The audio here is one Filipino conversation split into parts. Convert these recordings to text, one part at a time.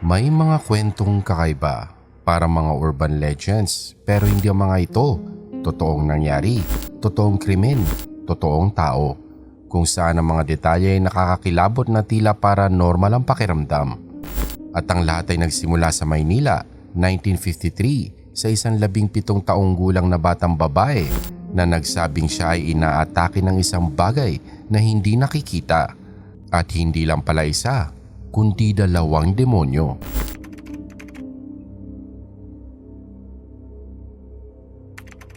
May mga kwentong kakaiba para mga urban legends pero hindi ang mga ito totoong nangyari, totoong krimen, totoong tao kung saan ang mga detalye ay nakakakilabot na tila para normal ang pakiramdam. At ang lahat ay nagsimula sa Maynila, 1953 sa isang labing pitong taong gulang na batang babae na nagsabing siya ay inaatake ng isang bagay na hindi nakikita. At hindi lang pala isa, kundi dalawang demonyo.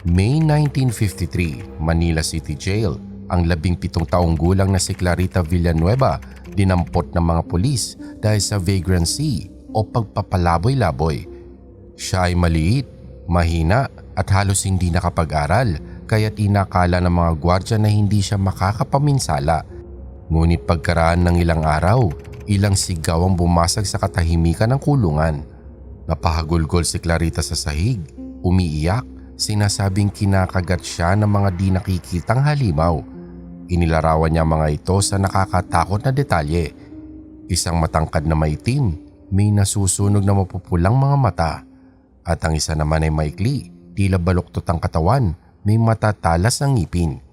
May 1953, Manila City Jail. Ang labing pitong taong gulang na si Clarita Villanueva dinampot ng mga pulis dahil sa vagrancy o pagpapalaboy-laboy. Siya ay maliit, mahina at halos hindi nakapag-aral kaya't inakala ng mga gwardya na hindi siya makakapaminsala. Ngunit pagkaraan ng ilang araw, ilang sigaw ang bumasag sa katahimikan ng kulungan. Napahagulgol si Clarita sa sahig, umiiyak, sinasabing kinakagat siya ng mga di nakikitang halimaw. Inilarawan niya mga ito sa nakakatakot na detalye. Isang matangkad na maitim, may nasusunog na mapupulang mga mata. At ang isa naman ay maikli, tila baluktot ang katawan, may matatalas ang ngipin.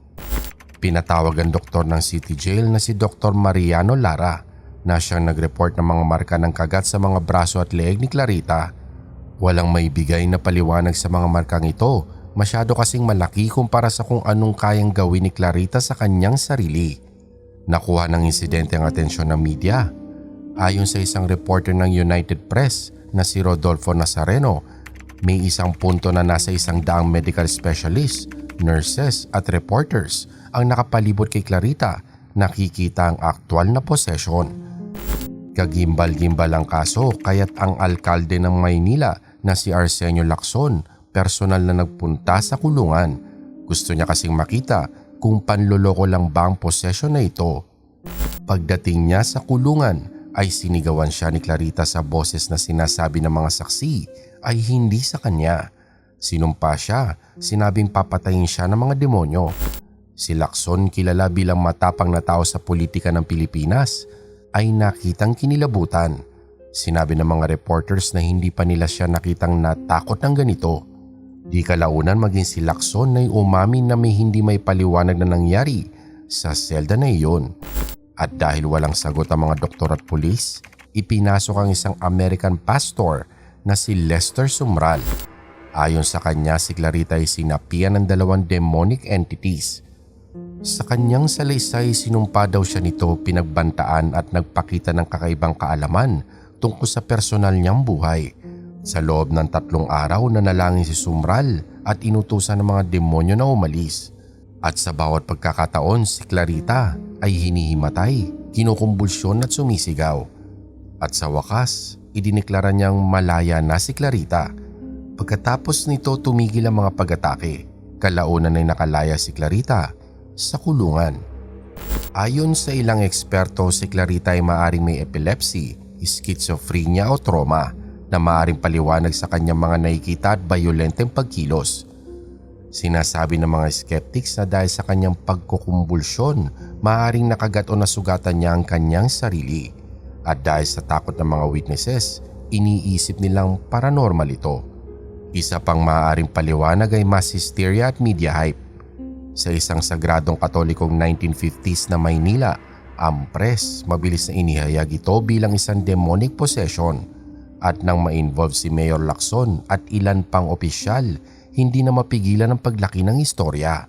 Pinatawag ang doktor ng City Jail na si Dr. Mariano Lara na siyang nag-report ng mga marka ng kagat sa mga braso at leeg ni Clarita. Walang maibigay na paliwanag sa mga markang ito masyado kasing malaki kumpara sa kung anong kayang gawin ni Clarita sa kanyang sarili. Nakuha ng insidente ang atensyon ng media. Ayon sa isang reporter ng United Press na si Rodolfo Nazareno, may isang punto na nasa isang daang medical specialist, nurses at reporters ang nakapalibot kay Clarita nakikita ang aktwal na posesyon. Kagimbal-gimbal ang kaso kaya't ang alkalde ng Maynila na si Arsenio Lacson personal na nagpunta sa kulungan. Gusto niya kasing makita kung panloloko lang ba ang posesyon na ito. Pagdating niya sa kulungan ay sinigawan siya ni Clarita sa boses na sinasabi ng mga saksi ay hindi sa kanya. Sinumpa siya, sinabing papatayin siya ng mga demonyo. Si Lacson kilala bilang matapang na tao sa politika ng Pilipinas ay nakitang kinilabutan. Sinabi ng mga reporters na hindi pa nila siya nakitang natakot ng ganito. Di kalaunan maging si Lacson ay umamin na may hindi may paliwanag na nangyari sa selda na iyon. At dahil walang sagot ang mga doktor at pulis, ipinasok ang isang American pastor na si Lester Sumral. Ayon sa kanya si Clarita ay sinapian ng dalawang demonic entities. Sa kanyang salaysay sinumpa daw siya nito pinagbantaan at nagpakita ng kakaibang kaalaman tungkol sa personal niyang buhay. Sa loob ng tatlong araw nanalangin si Sumral at inutusan ng mga demonyo na umalis. At sa bawat pagkakataon si Clarita ay hinihimatay, kinukumbulsyon at sumisigaw. At sa wakas, idiniklara niyang malaya na si Clarita. Pagkatapos nito tumigil ang mga pag-atake. Kalaunan ay nakalaya si Clarita sa kulungan. Ayon sa ilang eksperto, si Clarita ay maaring may epilepsy, schizophrenia o trauma na maaring paliwanag sa kanyang mga nakikita at bayolenteng pagkilos. Sinasabi ng mga skeptics na dahil sa kanyang pagkukumbulsyon, maaaring nakagat o nasugatan niya ang kanyang sarili. At dahil sa takot ng mga witnesses, iniisip nilang paranormal ito. Isa pang maaaring paliwanag ay mass hysteria at media hype. Sa isang sagradong katolikong 1950s na Maynila, ang press mabilis na inihayag ito bilang isang demonic possession at nang ma-involve si Mayor Lacson at ilan pang opisyal, hindi na mapigilan ang paglaki ng istorya.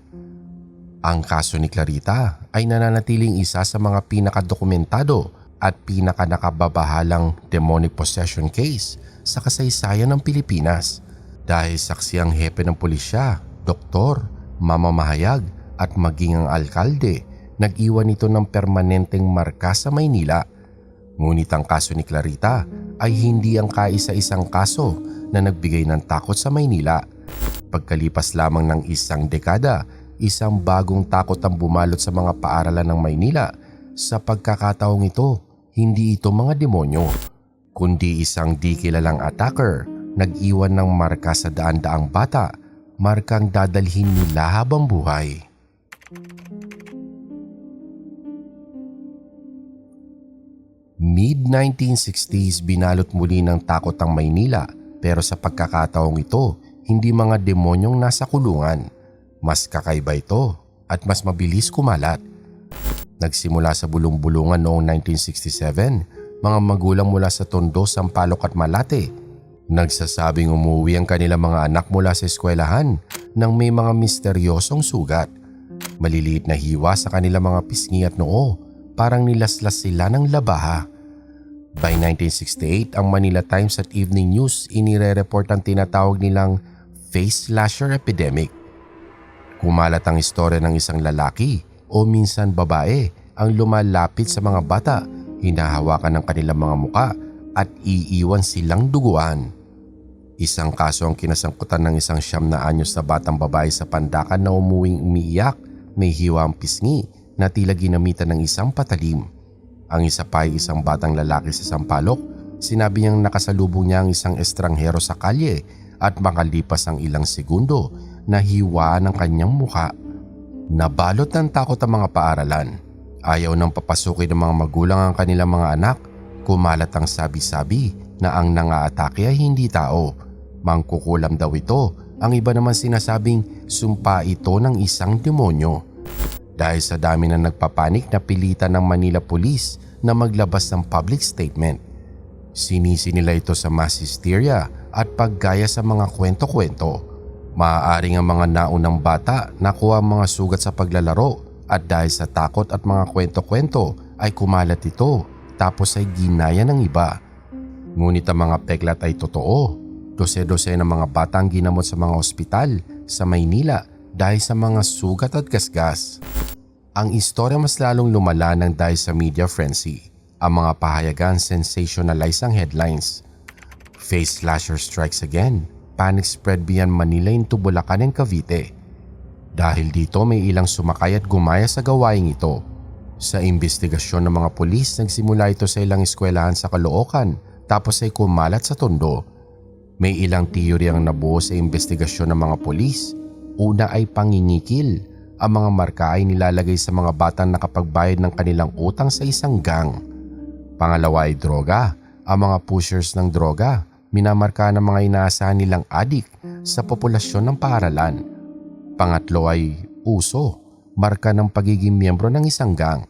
Ang kaso ni Clarita ay nananatiling isa sa mga pinakadokumentado at pinakanakababahalang demonic possession case sa kasaysayan ng Pilipinas dahil saksi ang hepe ng pulisya, doktor, mamamahayag at maging ang alkalde nag-iwan ito ng permanenteng marka sa Maynila. Ngunit ang kaso ni Clarita ay hindi ang kaisa-isang kaso na nagbigay ng takot sa Maynila. Pagkalipas lamang ng isang dekada, isang bagong takot ang bumalot sa mga paaralan ng Maynila. Sa pagkakataong ito, hindi ito mga demonyo, kundi isang di kilalang attacker nag-iwan ng marka sa daan-daang bata, markang dadalhin nila habang buhay. Mid-1960s binalot muli ng takot ang Maynila pero sa pagkakataong ito, hindi mga demonyong nasa kulungan. Mas kakaiba ito at mas mabilis kumalat. Nagsimula sa bulong-bulungan noong 1967, mga magulang mula sa Tondo, Sampaloc at Malate. Nagsasabing umuwi ang kanilang mga anak mula sa eskwelahan nang may mga misteryosong sugat. Maliliit na hiwa sa kanilang mga pisngi at noo, parang nilaslas sila ng labaha. By 1968, ang Manila Times at Evening News inire-report ang tinatawag nilang face slasher epidemic. Kumalat ang istorya ng isang lalaki o minsan babae ang lumalapit sa mga bata, hinahawakan ng kanilang mga muka at iiwan silang duguan. Isang kaso ang kinasangkutan ng isang siyam na anyos na batang babae sa pandakan na umuwing umiiyak, may hiwa ang pisngi na tila ginamitan ng isang patalim. Ang isa pa ay isang batang lalaki sa Sampalok. Sinabi niyang nakasalubong niya ang isang estranghero sa kalye at makalipas ang ilang segundo, nahiwa ng kanyang muka. Nabalot ng takot ang mga paaralan. Ayaw nang papasukin ng mga magulang ang kanilang mga anak. Kumalat ang sabi-sabi na ang nangaatake ay hindi tao. Mangkukulam daw ito. Ang iba naman sinasabing sumpa ito ng isang demonyo. Dahil sa dami na nagpapanik na pilitan ng Manila Police na maglabas ng public statement. Sinisi nila ito sa mass hysteria at paggaya sa mga kwento-kwento. Maaaring ang mga naunang bata nakuha ang mga sugat sa paglalaro at dahil sa takot at mga kwento-kwento ay kumalat ito tapos ay ginaya ng iba. Ngunit ang mga peklat ay totoo. Dose-dose ng mga bata ang ginamot sa mga ospital sa Maynila dahil sa mga sugat at gasgas. Ang istorya mas lalong lumala ng dahil sa media frenzy. Ang mga pahayagan sensationalize ang headlines. Face slasher strikes again. Panic spread beyond Manila into Bulacan and Cavite. Dahil dito may ilang sumakay at gumaya sa gawaing ito. Sa investigasyon ng mga pulis, nagsimula ito sa ilang eskwelahan sa Caloocan tapos ay kumalat sa Tondo. May ilang teorya ang nabuo sa investigasyon ng mga pulis. Una ay pangingikil. Ang mga marka ay nilalagay sa mga batang nakapagbayad ng kanilang utang sa isang gang. Pangalawa ay droga. Ang mga pushers ng droga, minamarka ng mga inaasahan nilang adik sa populasyon ng paaralan. Pangatlo ay uso, marka ng pagiging miyembro ng isang gang.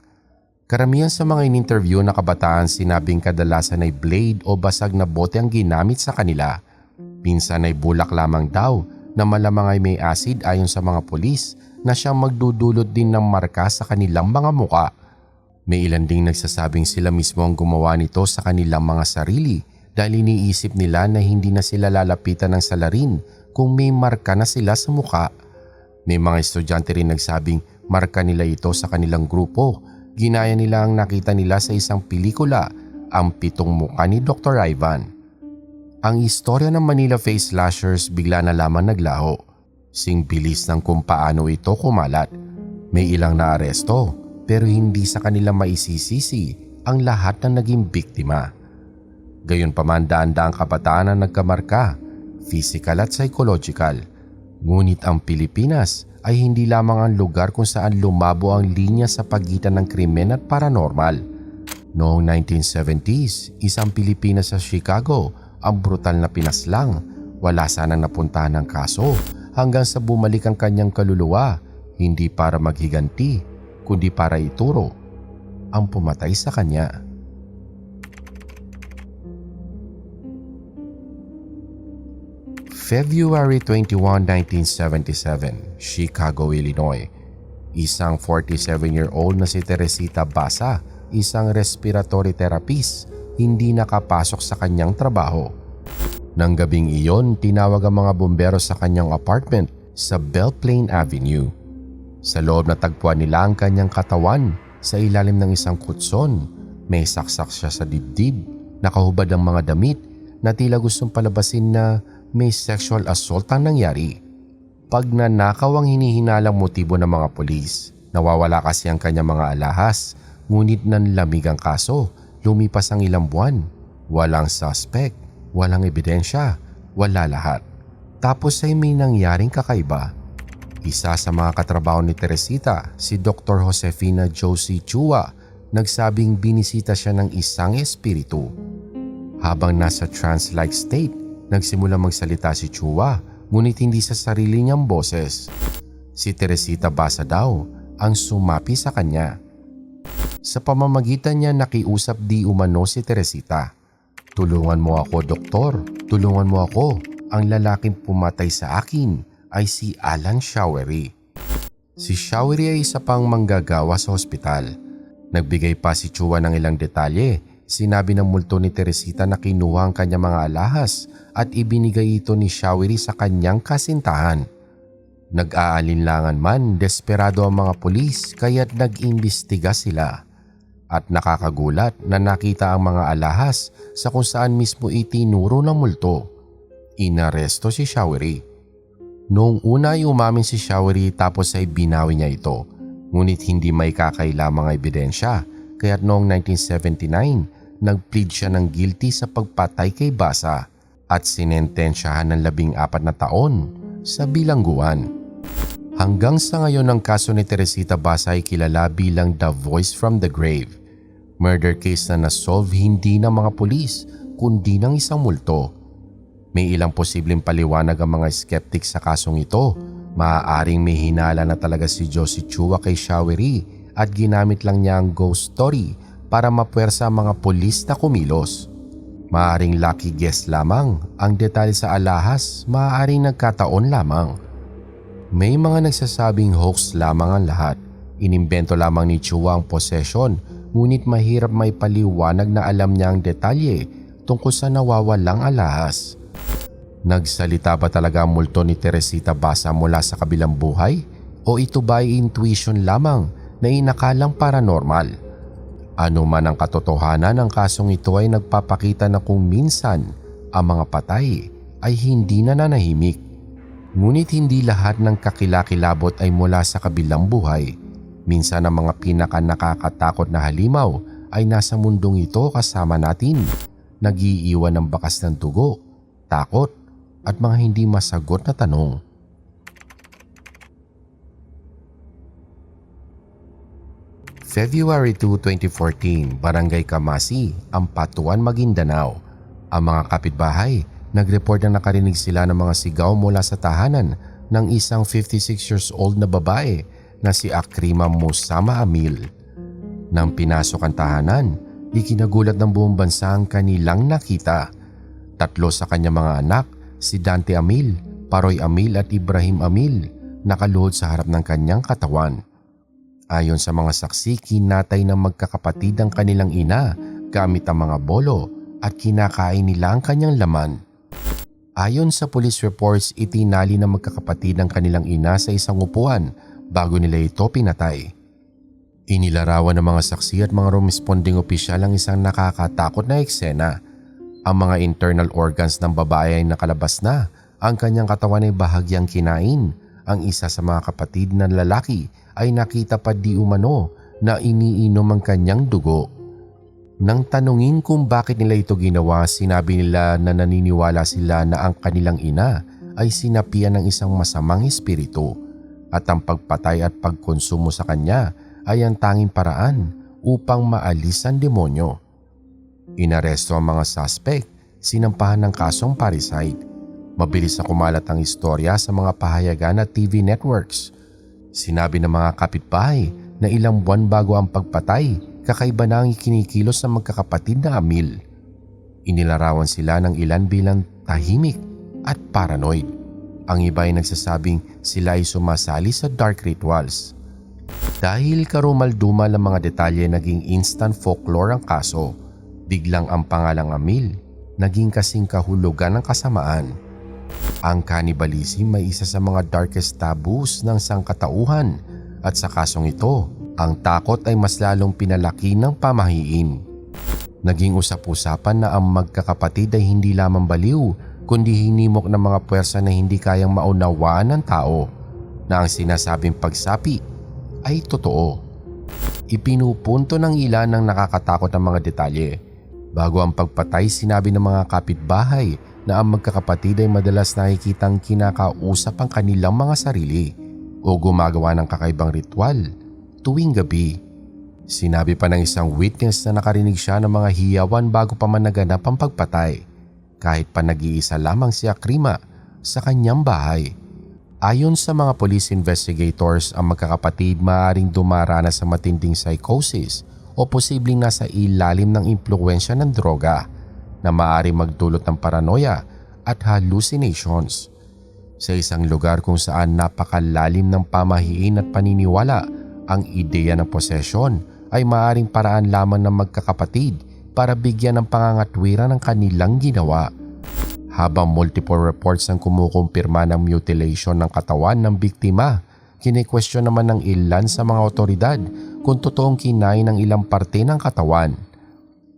Karamihan sa mga in-interview na kabataan sinabing kadalasan ay blade o basag na bote ang ginamit sa kanila. Pinsan ay bulak lamang daw na malamang ay may acid ayon sa mga polis na siyang magdudulot din ng marka sa kanilang mga muka. May ilan ding nagsasabing sila mismo ang gumawa nito sa kanilang mga sarili dahil iniisip nila na hindi na sila lalapitan ng salarin kung may marka na sila sa muka. May mga estudyante rin nagsabing marka nila ito sa kanilang grupo. Ginaya nila ang nakita nila sa isang pelikula, ang pitong muka ni Dr. Ivan. Ang istorya ng Manila Face Slashers bigla na lamang naglaho. Sing bilis ng kung paano ito kumalat. May ilang naaresto pero hindi sa kanila maisisisi ang lahat ng naging biktima. Gayon pa man daan-daang kabataan ang nagkamarka, physical at psychological. Ngunit ang Pilipinas ay hindi lamang ang lugar kung saan lumabo ang linya sa pagitan ng krimen at paranormal. Noong 1970s, isang Pilipinas sa Chicago ang brutal na pinaslang. Wala sanang napuntahan ng kaso hanggang sa bumalik ang kanyang kaluluwa, hindi para maghiganti, kundi para ituro ang pumatay sa kanya. February 21, 1977, Chicago, Illinois. Isang 47-year-old na si Teresita Basa, isang respiratory therapist, hindi nakapasok sa kanyang trabaho. Nang gabing iyon, tinawag ang mga bumbero sa kanyang apartment sa Bellplain Avenue. Sa loob na tagpuan nila ang kanyang katawan sa ilalim ng isang kutson. May saksak siya sa dibdib, nakahubad ang mga damit na tila gustong palabasin na may sexual assault ang nangyari. Pag nanakaw ang hinihinalang motibo ng mga polis, nawawala kasi ang kanyang mga alahas, ngunit nanlamig ang kaso, lumipas ang ilang buwan. Walang suspect, walang ebidensya, wala lahat. Tapos ay may nangyaring kakaiba. Isa sa mga katrabaho ni Teresita, si Dr. Josefina Josie Chua, nagsabing binisita siya ng isang espiritu. Habang nasa trance-like state, nagsimula magsalita si Chua ngunit hindi sa sarili niyang boses. Si Teresita Basa daw ang sumapi sa kanya. Sa pamamagitan niya nakiusap di umano si Teresita. Tulungan mo ako, doktor. Tulungan mo ako. Ang lalaking pumatay sa akin ay si Alan Showery. Si Showery ay isa pang manggagawa sa ospital. Nagbigay pa si Chua ng ilang detalye. Sinabi ng multo ni Teresita na kinuha ang kanyang mga alahas at ibinigay ito ni Showery sa kanyang kasintahan. Nag-aalinlangan man, desperado ang mga pulis kaya't nag-imbestiga sila. At nakakagulat na nakita ang mga alahas sa kung saan mismo itinuro ng multo. Inaresto si Showery. Noong una ay umamin si Showery tapos ay binawi niya ito. Ngunit hindi may kakailamang ebidensya kaya't noong 1979 nag-plead siya ng guilty sa pagpatay kay Basa at sinentensyahan ng labing apat na taon sa bilangguan. Hanggang sa ngayon ang kaso ni Teresita Basa ay kilala bilang The Voice from the Grave. Murder case na nasolve hindi ng mga pulis kundi ng isang multo. May ilang posibleng paliwanag ang mga skeptic sa kasong ito. Maaaring may hinala na talaga si Josie Chua kay Showery at ginamit lang niya ang ghost story para mapuwersa ang mga pulis na kumilos. Maaaring lucky guess lamang ang detalye sa alahas, maaaring nagkataon lamang. May mga nagsasabing hoax lamang ang lahat. Inimbento lamang ni Chua ang possession ngunit mahirap may paliwanag na alam niya ang detalye tungkol sa nawawalang alahas. Nagsalita ba talaga ang multo ni Teresita Basa mula sa kabilang buhay? O ito ba ay intuition lamang na inakalang paranormal? Ano man ang katotohanan ng kasong ito ay nagpapakita na kung minsan ang mga patay ay hindi nananahimik. Ngunit hindi lahat ng kakilakilabot ay mula sa kabilang buhay. Minsan ang mga pinaka nakakatakot na halimaw ay nasa mundong ito kasama natin. Nagiiwan ng bakas ng tugo, takot at mga hindi masagot na tanong. February 2, 2014, Barangay Kamasi, Ampatuan, Maguindanao. Ang mga kapitbahay nag-report na nakarinig sila ng mga sigaw mula sa tahanan ng isang 56 years old na babae na si Akrima Musama Amil. Nang pinasok ang tahanan, ikinagulat ng buong bansa ang kanilang nakita. Tatlo sa kanyang mga anak, si Dante Amil, Paroy Amil at Ibrahim Amil, nakaluhod sa harap ng kanyang katawan. Ayon sa mga saksi, kinatay ng magkakapatid ang kanilang ina gamit ang mga bolo at kinakain nila ang kanyang laman. Ayon sa police reports, itinali ng magkakapatid ang kanilang ina sa isang upuan bago nila ito pinatay. Inilarawan ng mga saksi at mga responding opisyal ang isang nakakatakot na eksena. Ang mga internal organs ng babae ay nakalabas na. Ang kanyang katawan ay bahagyang kinain. Ang isa sa mga kapatid na lalaki ay nakita pa di umano na iniinom ang kanyang dugo. Nang tanungin kung bakit nila ito ginawa, sinabi nila na naniniwala sila na ang kanilang ina ay sinapian ng isang masamang espiritu at ang pagpatay at pagkonsumo sa kanya ay ang tanging paraan upang maalis ang demonyo. Inaresto ang mga suspect, sinampahan ng kasong parricide. Mabilis na kumalat ang istorya sa mga pahayagan at TV networks. Sinabi ng mga kapitbahay na ilang buwan bago ang pagpatay, kakaiba na ang ikinikilos ng magkakapatid na Amil. Inilarawan sila ng ilan bilang tahimik at paranoid. Ang iba ay nagsasabing sila ay sumasali sa dark rituals. Dahil karumaldumal ang mga detalye naging instant folklore ang kaso, biglang ang pangalang Amil naging kasing kahulugan ng kasamaan. Ang cannibalism ay isa sa mga darkest taboos ng sangkatauhan at sa kasong ito, ang takot ay mas lalong pinalaki ng pamahiin. Naging usap-usapan na ang magkakapatid ay hindi lamang baliw kundi hinimok ng mga puwersa na hindi kayang maunawaan ng tao na ang sinasabing pagsapi ay totoo. Ipinupunto ng ilan ng nakakatakot ang mga detalye. Bago ang pagpatay, sinabi ng mga kapitbahay na ang magkakapatid ay madalas nakikitang kinakausap ang kanilang mga sarili o gumagawa ng kakaibang ritual tuwing gabi. Sinabi pa ng isang witness na nakarinig siya ng mga hiyawan bago pa man naganap ang pagpatay kahit pa nag-iisa lamang si Akrima sa kanyang bahay. Ayon sa mga police investigators, ang magkakapatid maaaring dumaranas sa matinding psychosis o posibleng nasa ilalim ng impluensya ng droga na maaaring magdulot ng paranoia at hallucinations. Sa isang lugar kung saan napakalalim ng pamahiin at paniniwala, ang ideya ng posesyon ay maaaring paraan lamang ng magkakapatid para bigyan ng pangangatwiran ng kanilang ginawa. Habang multiple reports ang kumukumpirma ng mutilation ng katawan ng biktima, kinikwestiyon naman ng ilan sa mga otoridad kung totoong kinain ng ilang parte ng katawan.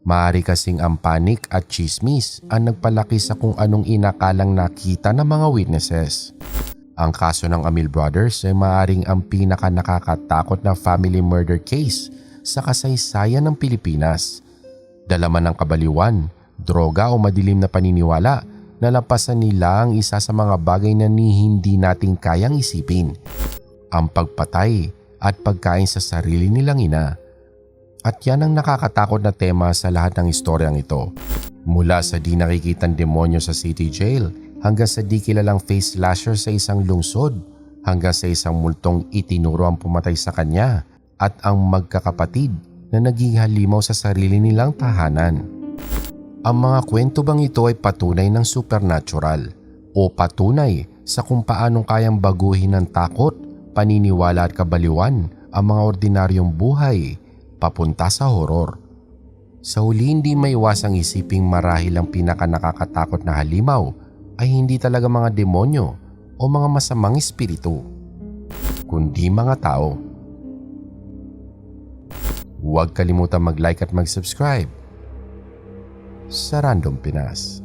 Maaari kasing ang panik at chismis ang nagpalaki sa kung anong inakalang nakita ng mga witnesses. Ang kaso ng Amil Brothers ay maaaring ang pinaka nakakatakot na family murder case sa kasaysayan ng Pilipinas. Dalaman ng kabaliwan, droga o madilim na paniniwala nalampasan nila ang isa sa mga bagay na ni hindi natin kayang isipin. Ang pagpatay at pagkain sa sarili nilang ina. At yan ang nakakatakot na tema sa lahat ng istoryang ito. Mula sa di nakikitang demonyo sa city jail hanggang sa di kilalang face slasher sa isang lungsod hanggang sa isang multong itinuro ang pumatay sa kanya at ang magkakapatid na naging halimaw sa sarili nilang tahanan. Ang mga kwento bang ito ay patunay ng supernatural o patunay sa kung paanong kayang baguhin ng takot, paniniwala at kabaliwan ang mga ordinaryong buhay papunta sa horror. Sa huli hindi may iwasang isiping marahil ang pinaka nakakatakot na halimaw ay hindi talaga mga demonyo o mga masamang espiritu, kundi mga tao. Huwag kalimutan mag-like at mag-subscribe sa Random Pinas.